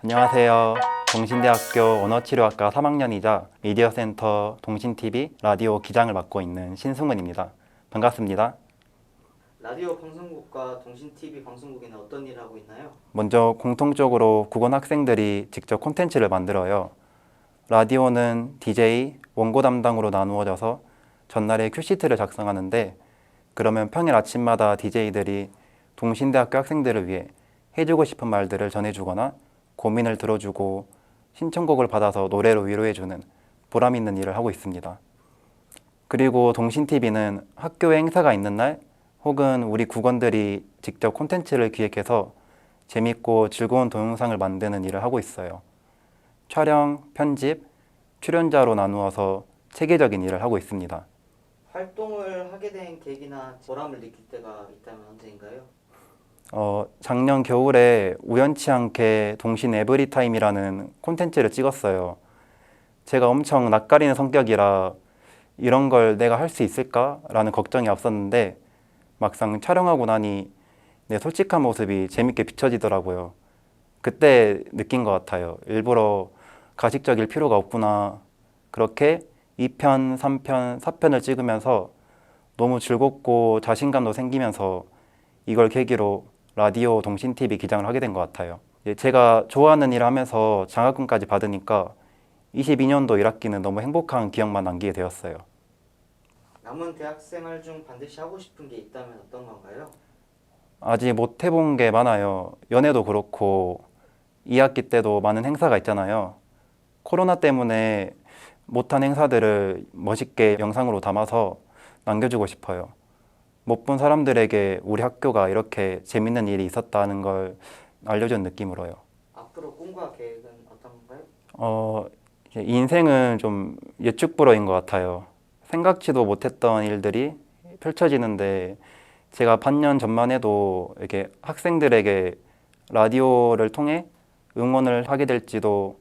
안녕하세요. 동신대학교 언어치료학과 3학년이자 미디어센터 동신TV 라디오 기장을 맡고 있는 신승훈입니다. 반갑습니다. 라디오 방송국과 동신 TV 방송국에는 어떤 일을 하고 있나요? 먼저 공통적으로 국원 학생들이 직접 콘텐츠를 만들어요. 라디오는 DJ, 원고 담당으로 나누어져서 전날에 큐시트를 작성하는데 그러면 평일 아침마다 DJ들이 동신대학교 학생들을 위해 해주고 싶은 말들을 전해주거나 고민을 들어주고 신청곡을 받아서 노래로 위로해주는 보람 있는 일을 하고 있습니다. 그리고 동신TV는 학교에 행사가 있는 날 혹은 우리 국원들이 직접 콘텐츠를 기획해서 재밌고 즐거운 동영상을 만드는 일을 하고 있어요. 촬영, 편집, 출연자로 나누어서 체계적인 일을 하고 있습니다. 활동을 하게 된 계기나 보람을 느낄 때가 있다면 언제인가요? 어, 작년 겨울에 우연치 않게 동신 에브리타임이라는 콘텐츠를 찍었어요. 제가 엄청 낯가리는 성격이라 이런 걸 내가 할 수 있을까라는 걱정이 앞섰는데 막상 촬영하고 나니 내 솔직한 모습이 재밌게 비춰지더라고요. 그때 느낀 것 같아요. 일부러 가식적일 필요가 없구나. 그렇게 2편, 3편, 4편을 찍으면서 너무 즐겁고 자신감도 생기면서 이걸 계기로 라디오 동신 TV 기장을 하게 된 것 같아요. 이제 제가 좋아하는 일을 하면서 장학금까지 받으니까 22년도 1학기는 너무 행복한 기억만 남기게 되었어요. 남은 대학 생활 중 반드시 하고 싶은 게 있다면 어떤 건가요? 아직 못 해본 게 많아요. 연애도 그렇고 2학기 때도 많은 행사가 있잖아요. 코로나 때문에 못한 행사들을 멋있게 영상으로 담아서 남겨주고 싶어요. 못 본 사람들에게 우리 학교가 이렇게 재밌는 일이 있었다는 걸 알려준 느낌으로요. 앞으로 꿈과 계획은 어떤 건가요? 어, 이제 인생은 좀 예측불허인 것 같아요. 생각지도 못했던 일들이 펼쳐지는데 제가 반년 전만 해도 이렇게 학생들에게 라디오를 통해 응원을 하게 될지도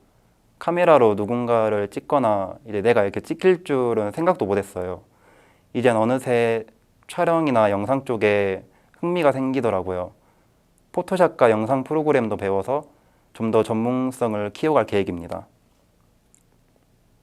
카메라로 누군가를 찍거나 이제 내가 이렇게 찍힐 줄은 생각도 못했어요. 이젠 어느새 촬영이나 영상 쪽에 흥미가 생기더라고요. 포토샵과 영상 프로그램도 배워서 좀 더 전문성을 키워갈 계획입니다.